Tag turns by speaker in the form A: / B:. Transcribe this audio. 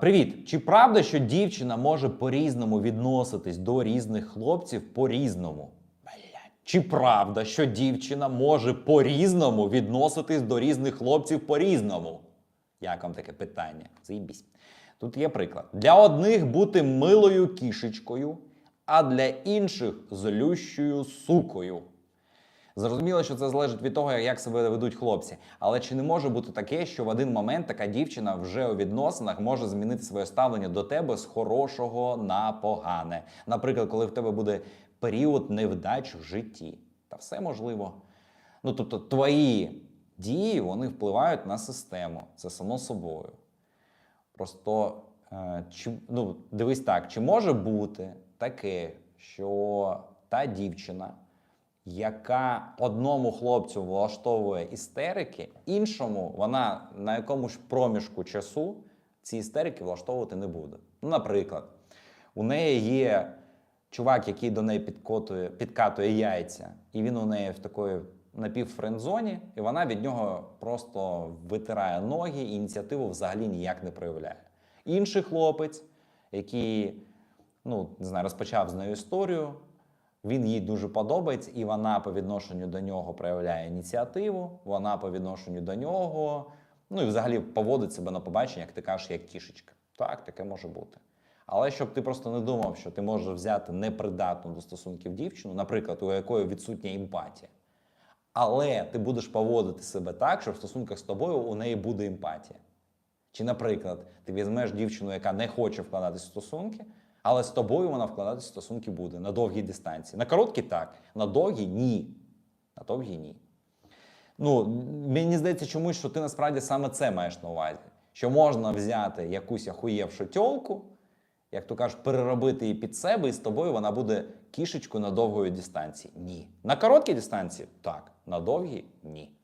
A: Привіт! Чи правда, що дівчина може по-різному відноситись до різних хлопців по-різному? Чи правда, що дівчина може по-різному відноситись до різних хлопців по-різному? Як вам таке питання? Заїбісь. Тут є приклад. Для одних бути милою кішечкою, а для інших злющою сукою. Зрозуміло, що це залежить від того, як себе ведуть хлопці. Але чи не може бути таке, що в один момент така дівчина вже у відносинах може змінити своє ставлення до тебе з хорошого на погане? Наприклад, коли в тебе буде період невдач в житті, та все можливо. Ну тобто, твої дії вони впливають на систему. Це само собою. Просто е, чи, ну, дивись так, чи може бути таке, що та дівчина, яка одному хлопцю влаштовує істерики, іншому вона на якомусь проміжку часу ці істерики влаштовувати не буде. Ну, наприклад, у неї є чувак, який до неї підкотує, підкатує яйця, і він у неї в такої напівфрендзоні, і вона від нього просто витирає ноги і ініціативу взагалі ніяк не проявляє. Інший хлопець, який ну, не знаю, розпочав з нею історію, він їй дуже подобається, і вона по відношенню до нього проявляє ініціативу, вона по відношенню до нього, ну і взагалі поводить себе на побачення, як ти кажеш, як кішечка. Так, таке може бути. Але щоб ти просто не думав, що ти можеш взяти непридатну до стосунків дівчину, наприклад, у якої відсутня емпатія. Але ти будеш поводити себе так, що в стосунках з тобою у неї буде емпатія. Чи, наприклад, ти візьмеш дівчину, яка не хоче вкладатися в стосунки, але з тобою вона вкладатися в стосунки буде на довгій дистанції. На короткій так, на довгій ні. На довгій ні. Ну, мені здається чомусь, що ти насправді саме це маєш на увазі. Що можна взяти якусь ахуєвшу тьолку, як то кажуть, переробити її під себе, і з тобою вона буде кішечкою на довгої дистанції. Ні. На короткій дистанції так, на довгій ні.